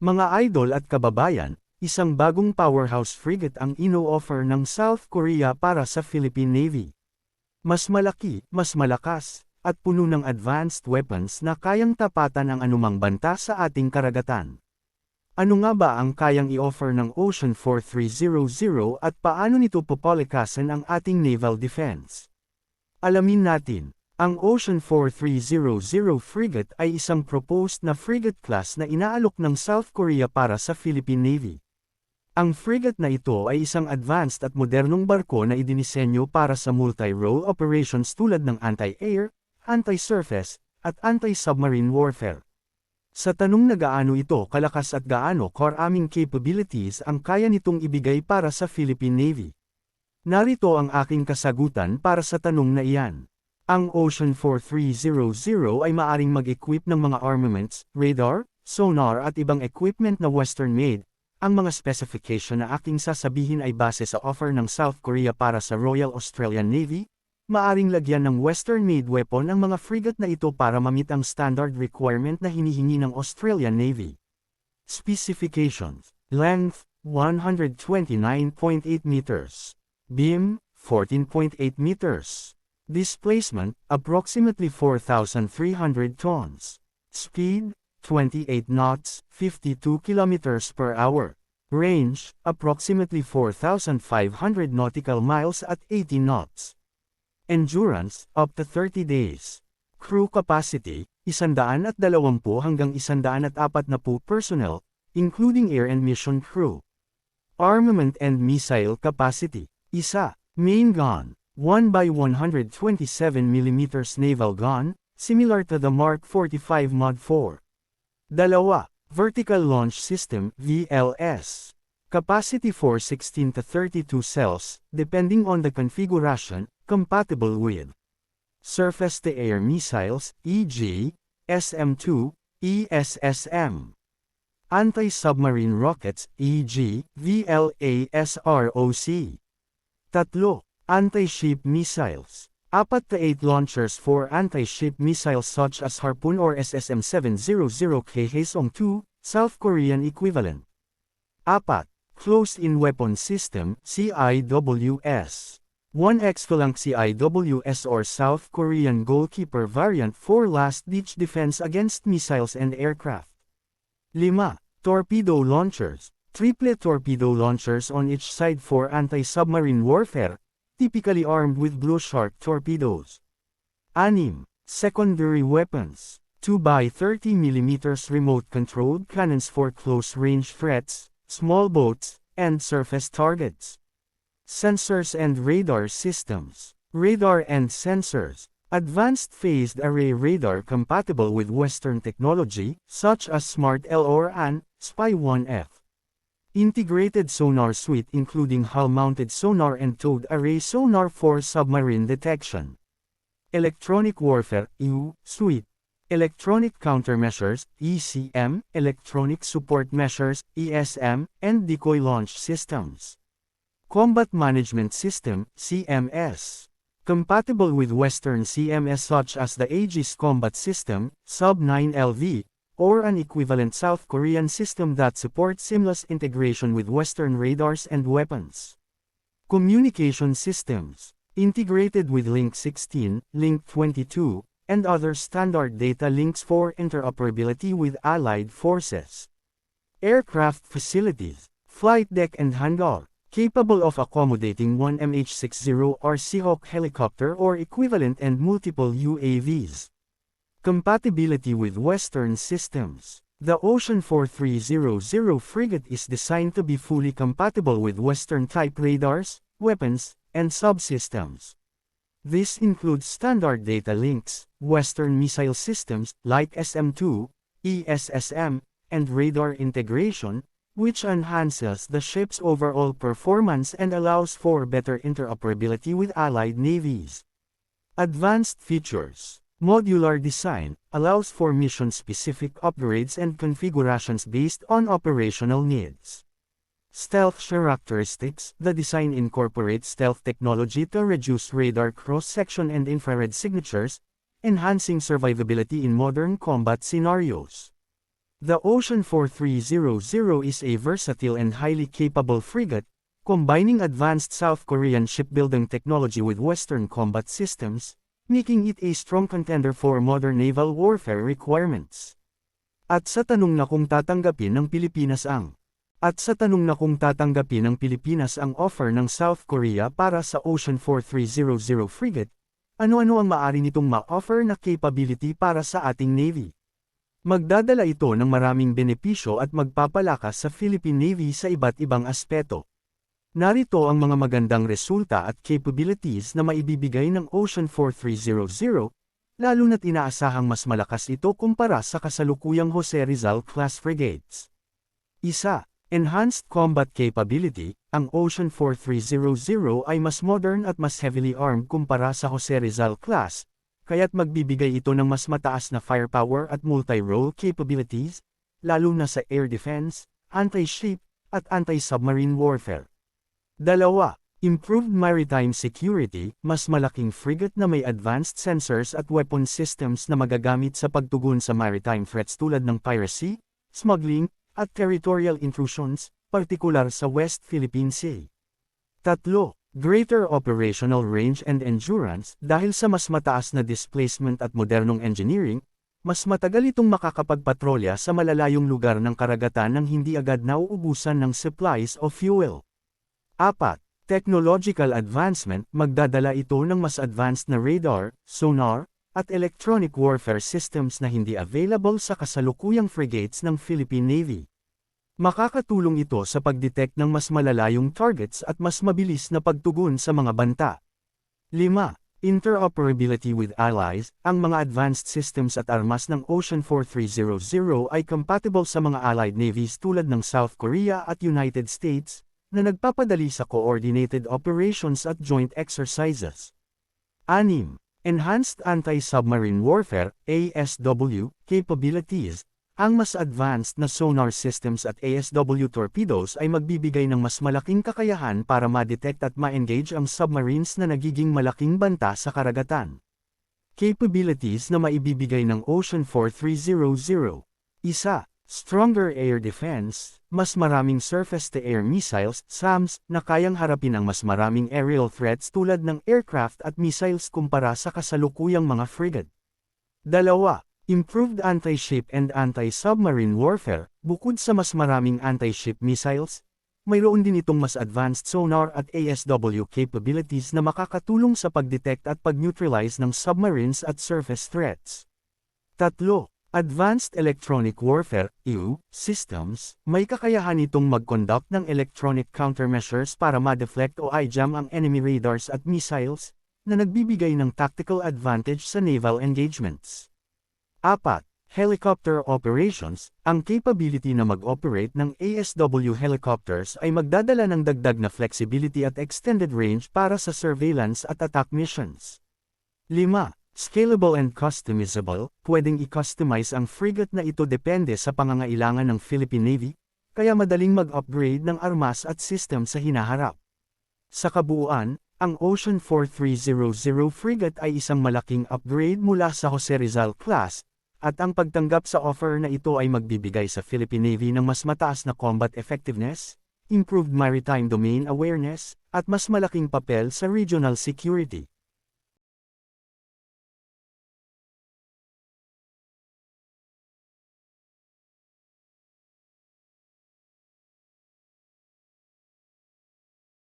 Mga idol at kababayan, isang bagong powerhouse frigate ang ino-offer ng South Korea para sa Philippine Navy. Mas malaki, mas malakas, at puno ng advanced weapons na kayang tapatan ang anumang banta sa ating karagatan. Ano nga ba ang kayang i-offer ng Ocean 4300 at paano nito popolikasan ang ating naval defense? Alamin natin, ang Ocean 4300 frigate ay isang proposed na frigate class na inaalok ng South Korea para sa Philippine Navy. Ang frigate na ito ay isang advanced at modernong barko na idinisenyo para sa multi-role operations tulad ng anti-air, anti-surface, at anti-submarine warfare. Sa tanong na gaano ito kalakas at gaano core aming capabilities ang kaya nitong ibigay para sa Philippine Navy. Narito ang aking kasagutan para sa tanong na iyan. Ang Ocean 4300 ay maaring mag-equip ng mga armaments, radar, sonar at ibang equipment na Western-made. Ang mga specification na aking sasabihin ay base sa offer ng South Korea para sa Royal Australian Navy, maaring lagyan ng Western-made weapon ang mga frigate na ito para mamit ang standard requirement na hinihingi ng Australian Navy. Specifications Length 129.8 meters Beam 14.8 meters Displacement, approximately 4,300 tons. Speed, 28 knots, 52 kilometers per hour. Range, approximately 4,500 nautical miles at 80 knots. Endurance, up to 30 days. Crew capacity, 120 hanggang 140 personnel, including air and mission crew. Armament and missile capacity, isa, main gun, 1 by 127 mm naval gun, similar to the Mark 45 Mod 4. Dalawa, Vertical Launch System VLS. Capacity for 16 to 32 cells, depending on the configuration, compatible with surface-to-air missiles, e.g., SM-2, ESSM. Anti-submarine rockets, e.g., VLASROC. Tatlo, Anti-ship missiles. Apat to 8 launchers for anti-ship missiles such as Harpoon or SSM-700K Haesong-2, South Korean equivalent. Apat, Closed-in Weapon System, CIWS. 1X Phalanx CIWS or South Korean Goalkeeper variant for last-ditch defense against missiles and aircraft. 5. Torpedo launchers. Triplet torpedo launchers on each side for anti-submarine warfare, typically armed with Blue Shark torpedoes. 6. Secondary weapons. 2 by 30 mm remote-controlled cannons for close-range threats, small boats, and surface targets. Sensors and radar systems. Radar and sensors. Advanced phased array radar compatible with Western technology, such as Smart L or AN, Spy-1F. Integrated sonar suite including hull-mounted sonar and towed array sonar for submarine detection. Electronic Warfare EU Suite. Electronic Countermeasures ECM, Electronic Support Measures ESM, and Decoy Launch Systems. Combat Management System CMS. Compatible with Western CMS such as the Aegis Combat System, Sub-9LV, or an equivalent South Korean system that supports seamless integration with Western radars and weapons. Communication systems, integrated with Link 16, Link 22, and other standard data links for interoperability with allied forces. Aircraft facilities, flight deck and hangar, capable of accommodating one MH-60 or Seahawk helicopter or equivalent and multiple UAVs. Compatibility with Western systems. The Ocean 4300 frigate is designed to be fully compatible with Western-type radars, weapons, and subsystems. This includes standard data links, Western missile systems like SM-2, ESSM, and radar integration, which enhances the ship's overall performance and allows for better interoperability with allied navies. Advanced features Modular design allows for mission-specific upgrades and configurations based on operational needs. Stealth characteristics The design incorporates stealth technology to reduce radar cross-section and infrared signatures, enhancing survivability in modern combat scenarios. The Ocean 4300 is a versatile and highly capable frigate, combining advanced South Korean shipbuilding technology with Western combat systems, making it a strong contender for modern naval warfare requirements. At sa tanong na kung tatanggapin ng Pilipinas ang at sa tanong na kung tatanggapin ng Pilipinas ang offer ng South Korea para sa Ocean 4300 frigate, ano-ano ang maaari nitong ma-offer na capability para sa ating Navy? Magdadala ito ng maraming benepisyo at magpapalakas sa Philippine Navy sa iba't ibang aspeto. Narito ang mga magandang resulta at capabilities na maibibigay ng Ocean 4300, lalo na't inaasahang mas malakas ito kumpara sa kasalukuyang Jose Rizal class frigates. Isa, Enhanced Combat Capability, ang Ocean 4300 ay mas modern at mas heavily armed kumpara sa Jose Rizal class, kaya't magbibigay ito ng mas mataas na firepower at multi-role capabilities, lalo na sa air defense, anti-ship, at anti-submarine warfare. Dalawa, Improved Maritime Security, mas malaking frigate na may advanced sensors at weapon systems na magagamit sa pagtugon sa maritime threats tulad ng piracy, smuggling, at territorial intrusions, partikular sa West Philippine Sea. Tatlo, Greater operational range and endurance dahil sa mas mataas na displacement at modernong engineering, mas matagal itong makakapagpatrolya sa malalayong lugar ng karagatan nang hindi agad nauubusan ng supplies o fuel. 4. Technological advancement magdadala ito ng mas advanced na radar, sonar, at electronic warfare systems na hindi available sa kasalukuyang frigates ng Philippine Navy. Makakatulong ito sa pagdetect ng mas malalayong targets at mas mabilis na pagtugon sa mga banta. 5. Interoperability with allies, ang mga advanced systems at armas ng Ocean 4300 ay compatible sa mga allied navies tulad ng South Korea at United States, na nagpapadali sa coordinated operations at joint exercises. 6. Enhanced Anti-Submarine Warfare, ASW, capabilities, ang mas advanced na sonar systems at ASW torpedoes ay magbibigay ng mas malaking kakayahan para ma-detect at ma-engage ang submarines na nagiging malaking banta sa karagatan. Capabilities na maibibigay ng Ocean 4300. Isa, Stronger Air Defense, mas maraming surface-to-air missiles, SAMs, na kayang harapin ang mas maraming aerial threats tulad ng aircraft at missiles kumpara sa kasalukuyang mga frigate. Dalawa, Improved anti-ship and anti-submarine warfare, bukod sa mas maraming anti-ship missiles, mayroon din itong mas advanced sonar at ASW capabilities na makakatulong sa pagdetect at pag-neutralize ng submarines at surface threats. Tatlo, Advanced Electronic Warfare EU, systems, may kakayahan itong mag-conduct ng electronic countermeasures para ma-deflect o i-jam ang enemy radars at missiles, na nagbibigay ng tactical advantage sa naval engagements. 4. Helicopter Operations, ang capability na mag-operate ng ASW helicopters ay magdadala ng dagdag na flexibility at extended range para sa surveillance at attack missions. 5. Scalable and customizable, pwedeng i-customize ang frigate na ito depende sa pangangailangan ng Philippine Navy, kaya madaling mag-upgrade ng armas at system sa hinaharap. Sa kabuuan, ang Ocean 4300 frigate ay isang malaking upgrade mula sa Jose Rizal class, at ang pagtanggap sa offer na ito ay magbibigay sa Philippine Navy ng mas mataas na combat effectiveness, improved maritime domain awareness, at mas malaking papel sa regional security.